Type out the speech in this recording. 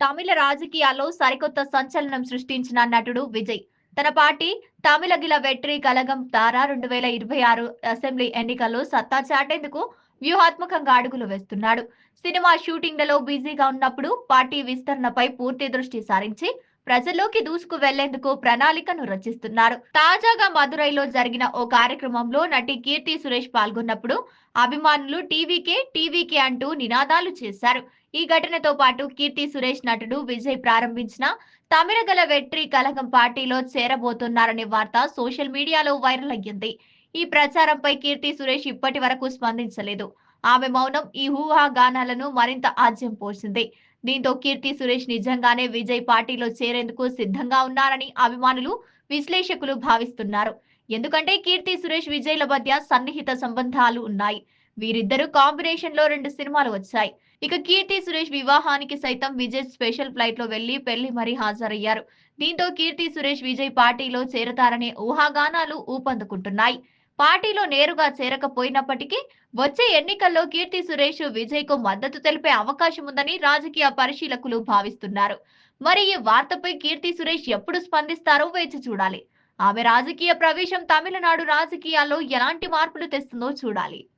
తమిళ రాజకీయాల్లో సరికొత్త సంచలనం సృష్టించిన నటుడు విజయ్. తన పార్టీ తమిళగిల వెట్రి కలగం తారా రెండు వేల ఇరవై ఆరు అసెంబ్లీ ఎన్నికల్లో సత్తా చాటేందుకు వ్యూహాత్మకంగా అడుగులు వేస్తున్నాడు. సినిమా షూటింగ్లలో బిజీగా ఉన్నప్పుడు పార్టీ విస్తరణపై పూర్తి దృష్టి సారించి ప్రజల్లోకి దూసుకు వెళ్ళేందుకు ప్రణాళికను రచిస్తున్నారు తాజాగా మదురైలో జరిగిన ఓ కార్యక్రమంలో నటి కీర్తి సురేష్ పాల్గొన్నప్పుడు అభిమానులు టీవీకే టీవీకే అంటూ నినాదాలు చేశారు. ఈ ఘటనతో పాటు కీర్తి సురేష్ నటుడు విజయ్ ప్రారంభించిన తమిళగల వెట్రి కలగం పార్టీలో చేరబోతున్నారనే వార్త సోషల్ మీడియాలో వైరల్ అయ్యింది. ఈ ప్రచారంపై కీర్తి సురేష్ ఇప్పటి వరకు స్పందించలేదు. ఆమె మౌనం ఈ ఊహాగానాలను మరింత ఆజ్యం పోసింది. దీంతో కీర్తి సురేష్ నిజంగానే విజయ్ పార్టీలో చేరేందుకు సిద్ధంగా ఉన్నారని అభిమానులు విశ్లేషకులు భావిస్తున్నారు. ఎందుకంటే కీర్తి సురేష్ విజయ్ల మధ్య సన్నిహిత సంబంధాలు ఉన్నాయి. వీరిద్దరూ కాంబినేషన్లో రెండు సినిమాలు వచ్చాయి. ఇక కీర్తి సురేష్ వివాహానికి సైతం విజయ్ స్పెషల్ ఫ్లైట్లో వెళ్ళి పెళ్ళి మరీ హాజరయ్యారు. దీంతో కీర్తి సురేష్ విజయ్ పార్టీలో చేరతారనే ఊహాగానాలు ఊపందుకుంటున్నాయి. పార్టీలో నేరుగా చేరకపోయినప్పటికీ వచ్చే ఎన్నికల్లో కీర్తి సురేష్ విజయ్కు మద్దతు తెలిపే అవకాశం ఉందని రాజకీయ పరిశీలకులు భావిస్తున్నారు. మరి ఈ వార్తపై కీర్తి సురేష్ ఎప్పుడు స్పందిస్తారో వేచి చూడాలి. ఆమె రాజకీయ ప్రవేశం తమిళనాడు రాజకీయాల్లో ఎలాంటి మార్పులు తెస్తుందో చూడాలి.